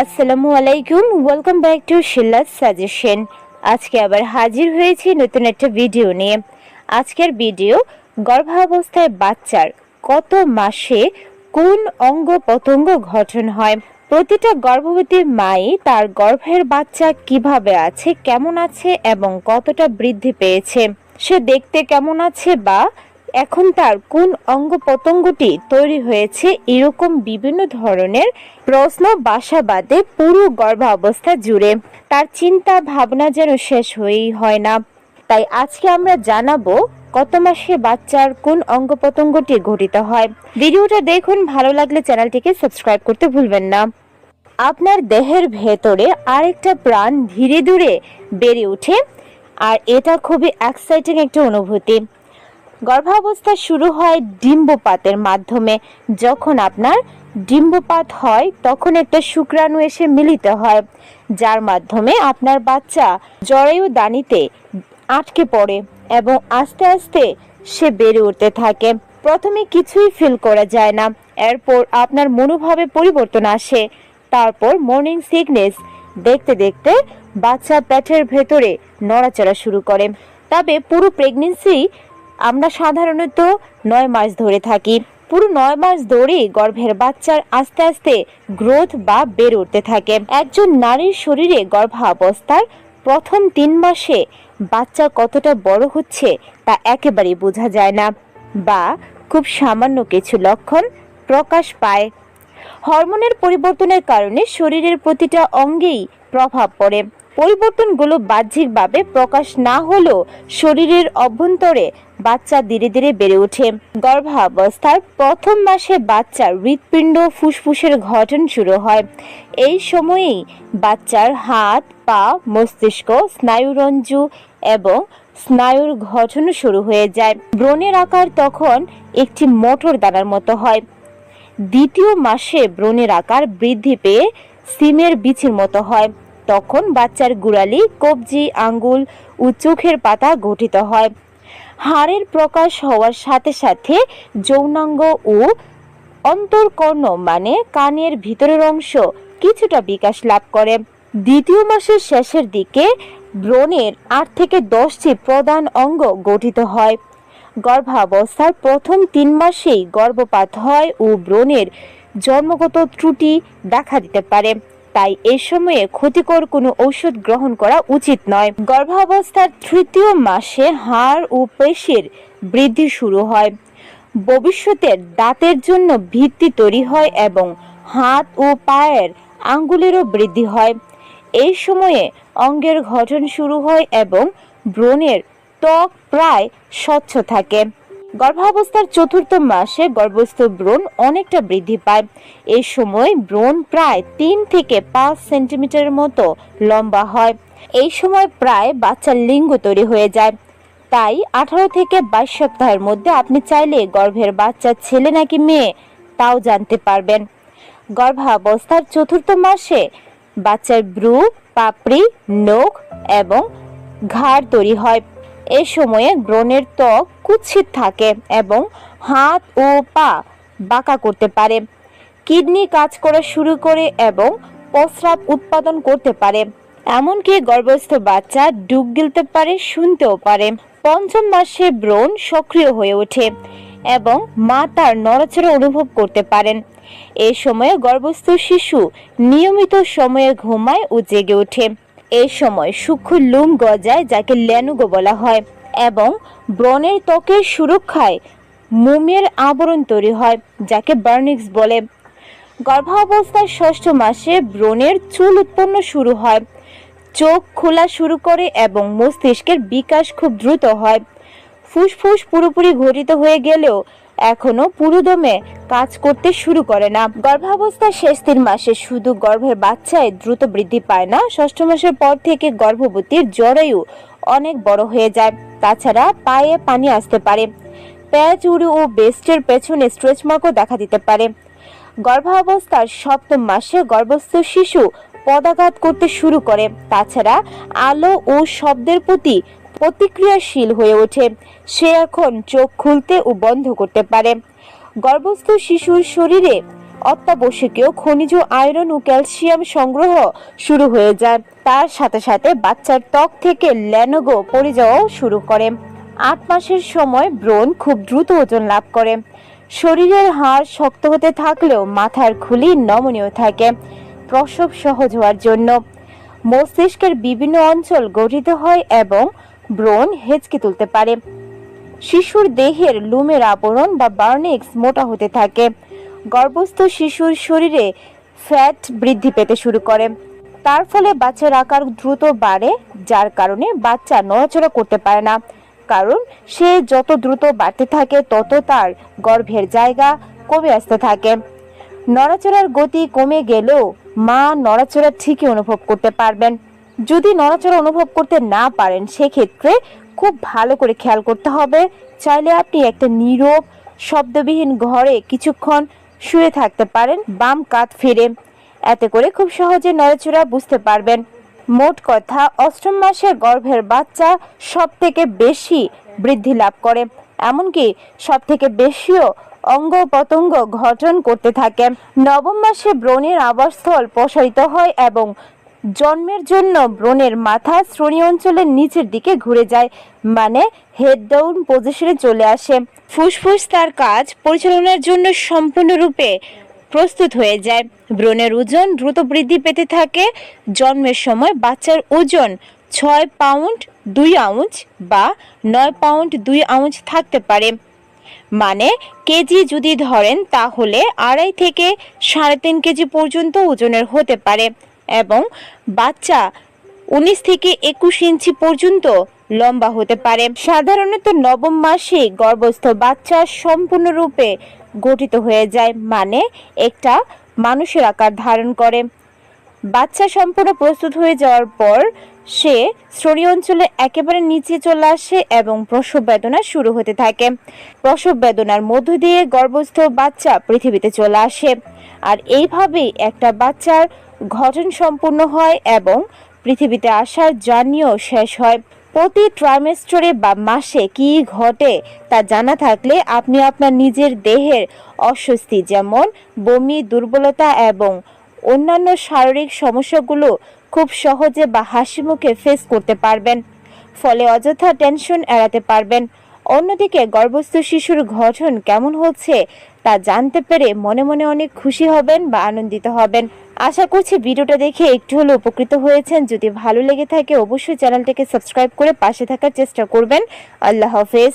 আসসালামু আলাইকুম welcome back to শিল্লাস সাজেশন আজকে আবার হাজির হয়েছি নতুন একটা ভিডিও নিয়ে। আজকের ভিডিও গর্ভাবস্থায় বাচ্চার কত মাসে কোন অঙ্গ প্রত্যঙ্গ গঠন হয়? প্রতিটা গর্ভবতী মাই তার গর্ভের বাচ্চা কীভাবে আছে, কেমন আছে এবং কতটা বৃদ্ধি পেয়েছে? সে দেখতে কেমন আছে বা এখন তার কোন অঙ্গ প্রত্যঙ্গটি তৈরি হয়েছে এরকম বিভিন্ন ধরনের প্রশ্ন বাসা বাদে পুরো গর্ভাবস্থা জুড়ে। তার চিন্তা ভাবনা যেন শেষ হয়েই হয় না। তাই আজকে আমরা জানাব কত মাসে বাচ্চার কোন অঙ্গ প্রত্যঙ্গটি গঠিত হয়। ভিডিওটা দেখুন, ভালো লাগলে চ্যানেলটিকে সাবস্ক্রাইব করতে ভুলবেন না। আপনার দেহের ভেতরে আরেকটা প্রাণ ধীরে ধীরে বেড়ে ওঠে, আর এটা খুবই এক্সাইটিং একটা অনুভূতি। গর্ভাবস্থা শুরু হয় ডিম্বপাতের মাধ্যমে। যখন আপনার ডিম্বপাত হয়, তখন একটা শুক্রাণু এসে মিলিত হয়, যার মাধ্যমে আপনার বাচ্চা জরায়ু দানিতে আটকে পড়ে এবং আস্তে আস্তে সে বেড়ে উঠতে থাকে। প্রথমে কিছুই ফিল করা যায় না। এরপর আপনার মনোভাবে পরিবর্তন আসে। তারপর মর্নিং সিকনেস দেখতে দেখতে বাচ্চা পেটের ভেতরে নড়াচড়া শুরু করে। তবে পুরো প্রেগনেন্সি আমরা সাধারণত নয় মাস ধরে থাকি। পুরো নয় মাস ধরে গর্ভের বাচ্চার আস্তে আস্তে গ্রোথ বা বেড়ে উঠতে থাকে। একজন নারীর শরীরে গর্ভাবস্থার প্রথম তিন মাসে বাচ্চা কতটা বড় হচ্ছে তা একেবারেই বোঝা যায় না বা খুব সামান্য কিছু লক্ষণ প্রকাশ পায়। হরমোনের পরিবর্তনের কারণে শরীরের প্রতিটা অঙ্গেই প্রভাব পড়ে। পরিবর্তনগুলো বাহ্যিকভাবে প্রকাশ না হলেও শরীরের অভ্যন্তরে বাচ্চা ধীরে ধীরে বেড়ে ওঠে। গর্ভাবস্থার প্রথম মাসে বাচ্চার হৃৎপিণ্ড ফুসফুসের ঘটন শুরু হয়। এই সময়েই বাচ্চার হাত, পা, মস্তিষ্ক, স্নায়ুরঞ্জু এবং স্নায়ুর ঘটন শুরু হয়ে যায়। ব্রণের আকার তখন একটি মোটর দানার মতো হয়। দ্বিতীয় মাসে ব্রণের আকার বৃদ্ধি পেয়ে সিমের বিচির মতো হয়। তখন বাচ্চার গুড়ালি, কবজি, আঙ্গুল ও চোখের পাতা গঠিত হয়। হাড়ের প্রকাশ হওয়ার সাথে সাথে যৌনাঙ্গ ও অন্তর্কর্ণ মানে কানের ভিতরের অংশ কিছুটা বিকাশ লাভ করে। দ্বিতীয় মাসের শেষের দিকে ব্রণের আট থেকে দশটি প্রধান অঙ্গ গঠিত হয়। গর্ভাবস্থার প্রথম তিন মাসেই গর্ভপাত হয় ও ব্রণের জন্মগত ত্রুটি দেখা দিতে পারে। তাই এ সময়ে ক্ষতিকর কোনো ঔষধ গ্রহণ করা উচিত নয়। গর্ভাবস্থার তৃতীয় মাসে হাড় ও পেশির বৃদ্ধি শুরু হয়। ভবিষ্যতের দাঁতের জন্য ভিত্তি তৈরি হয় এবং হাত ও পায়ের আঙ্গুলেরও বৃদ্ধি হয়। এই সময়ে অঙ্গের গঠন শুরু হয় এবং ব্রণের ত্বক প্রায় স্বচ্ছ থাকে। গর্ভাবস্থার চতুর্থ মাসে গর্ভস্থ ব্রণ অনেকটা বৃদ্ধি পায়। এই সময় ব্রণ প্রায় তিন থেকে পাঁচ সেন্টিমিটারের মতো লম্বা হয়। এই সময় প্রায় বাচ্চার লিঙ্গ তৈরি হয়ে যায়। তাই আঠারো থেকে বাইশ সপ্তাহের মধ্যে আপনি চাইলে গর্ভের বাচ্চা ছেলে নাকি মেয়ে তাও জানতে পারবেন। গর্ভাবস্থার চতুর্থ মাসে বাচ্চার ব্রু, পাপড়ি, নখ এবং ঘাড় তৈরি হয়। এ সময়ে ব্রণের ত্বক কুৎসিত থাকে এবং হাত ও পা বাঁকা করতে পারে। কিডনি কাজ করা শুরু করে এবং প্রস্রাব উৎপাদন করতে পারে। এমনকি গর্ভস্থ বাচ্চা ডুব গিলতে পারে, শুনতেও পারে। পঞ্চম মাসে ব্রণ সক্রিয় হয়ে ওঠে এবং মা তার নড়াচড়া অনুভব করতে পারেন। এ সময়ে গর্ভস্থ শিশু নিয়মিত সময়ে ঘুমায় ও জেগে ওঠে। এই সময় সূক্ষ্ম লুম গজায় যাকে ল্যানুগো বলা হয় এবং ব্রণের ত্বকের সুরক্ষায় মোমের আবরণ তৈরি হয়, যাকে বার্নিক্স বলে। গর্ভাবস্থার ষষ্ঠ মাসে ব্রণের চুল উৎপন্ন শুরু হয়। চোখ খোলা শুরু করে এবং মস্তিষ্কের বিকাশ খুব দ্রুত হয়। ফুসফুস পুরোপুরি ঘটিত হয়ে গেলেও এখনও পুরোদমে কাজ করতে শুরু করে না। গর্ভাবস্থার শেষ তিন মাসে শুধু গর্ভের বাচ্চায় দ্রুত বৃদ্ধি পায় না, ষষ্ঠ মাসের পর থেকে গর্ভবতীর জরায়ু অনেক বড় হয়ে যায়। তাছাড়া পায়ে পানি আসতে পারে, প্যাচ উড়ু ও বেস্টের পেছনে স্ট্রেচ মার্কও দেখা দিতে পারে। গর্ভাবস্থার সপ্তম মাসে গর্ভস্থ শিশু পদাঘাত করতে শুরু করে। তাছাড়া আলো ও শব্দের প্রতি প্রতিক্রিয়াশীল হয়ে ওঠে। সে এখন চোখ খুলতে ও বন্ধ করতে পারে। গর্ভস্থ শিশুর শরীরে অত্যাবশ্যকীয় খনিজ আয়রন ও ক্যালসিয়াম সংগ্রহ শুরু হয়ে যায়। তার সাথে সাথে বাচ্চার ত্বক থেকে ল্যানোগো পড়ে যাওয়াও শুরু করে। আট মাসের সময় ব্রণ খুব দ্রুত ওজন লাভ করে। শরীরের হাড় শক্ত হতে থাকলেও মাথার খুলি নমনীয় থাকে। প্রসব সহজ হওয়ার জন্য মস্তিষ্কের বিভিন্ন অঞ্চল গঠিত হয় এবং ব্রণ হেঁচকে তুলতে পারে। শিশুর দেহের লুমের আবরণ বা বার্নিক্স মোটা হতে থাকে। গর্ভস্থ শিশুর শরীরে ফ্যাট বৃদ্ধি পেতে শুরু করে। তার ফলে বাচ্চার আকার দ্রুত বাড়ে, যার কারণে বাচ্চা নড়াচড়া করতে পারে না। কারণ সে যত দ্রুত বাড়তে থাকে, তত তার গর্ভের জায়গা কমে আসতে থাকে। নড়াচড়ার গতি কমে গেলেও মা নড়াচড়া ঠিকই অনুভব করতে পারবেন। যদি নড়াচড়া অনুভব করতে না পারেন, সেক্ষেত্রে খুব ভালো করে খেয়াল করতে হবে। চাইলে আপনি একটা নীরব, শব্দবিহীন ঘরে কিছুক্ষণ শুয়ে থাকতে পারেন, বাম কাত ফিরে। এতে করে খুব সহজে নড়াচড়া বুঝতে পারবেন। মোট কথা, অষ্টম মাসে গর্ভের বাচ্চা সব থেকে বেশি বৃদ্ধি লাভ করে। এমনকি সব থেকে বেশিও অঙ্গ পতঙ্গ ঘটন করতে থাকে। নবম মাসে ব্রণের আবাসস্থল প্রসারিত হয় এবং জন্মের জন্য ব্রণের মাথা শ্রোণী অঞ্চলের নিচের দিকে ঘুরে যায় মানে হেড ডাউন পজিশনে চলে আসে। ফুসফুস তার কাজ পরিচালনার জন্য সম্পূর্ণরূপে প্রস্তুত হয়ে যায়। ব্রণের ওজন দ্রুত বৃদ্ধি পেতে থাকে, জন্মের সময় বাচ্চার ওজন ছয় পাউন্ড দুই আউন্স বা নয় পাউন্ড দুই আউন্স থাকতে পারে। মানে কেজি যদি ধরেন, তাহলে আড়াই থেকে সাড়ে তিন কেজি পর্যন্ত ওজনের হতে পারে। এবং বাচ্চা উনিশ থেকে একুশ ইঞ্চি পর্যন্ত লম্বা হতে পারে। সাধারণত নবম মাসে গর্ভস্থ বাচ্চা সম্পূর্ণরূপে গঠিত হয়ে যায় মানে একটা মানুষের আকার ধারণ করে। বাচ্চা সম্পূর্ণ প্রস্তুত হয়ে যাওয়ার পর সে শ্রোণী অঞ্চলে একেবারে নিচে চলে আসে এবং প্রসব বেদনা শুরু হতে থাকে। প্রসব বেদনার মধ্য দিয়ে গর্ভস্থ বাচ্চা পৃথিবীতে চলে আসে। আর এইভাবেই একটা বাচ্চার গঠন সম্পূর্ণ হয় এবং পৃথিবীতে আসার জার্নিও শেষ হয়। প্রতি ট্রাইমেস্টরে বা মাসে কি ঘটে তা জানা থাকলে আপনি আপনার নিজের দেহের অস্বস্তি যেমন বমি, দুর্বলতা এবং অন্যান্য শারীরিক সমস্যাগুলো খুব সহজে বা হাসি মুখে ফেস করতে পারবেন। ফলে অযথা টেনশন এড়াতে পারবেন। অন্যদিকে গর্ভস্থ শিশুর গঠন কেমন হচ্ছে তা জানতে পেরে মনে মনে অনেক খুশি হবেন বা আনন্দিত হবেন। আশা করছি ভিডিওটা দেখে একটু হলেও উপকৃত হয়েছেন। যদি ভালো লেগে থাকে, অবশ্যই চ্যানেলটাকে সাবস্ক্রাইব করে পাশে থাকার চেষ্টা করবেন। আল্লাহ হাফেজ।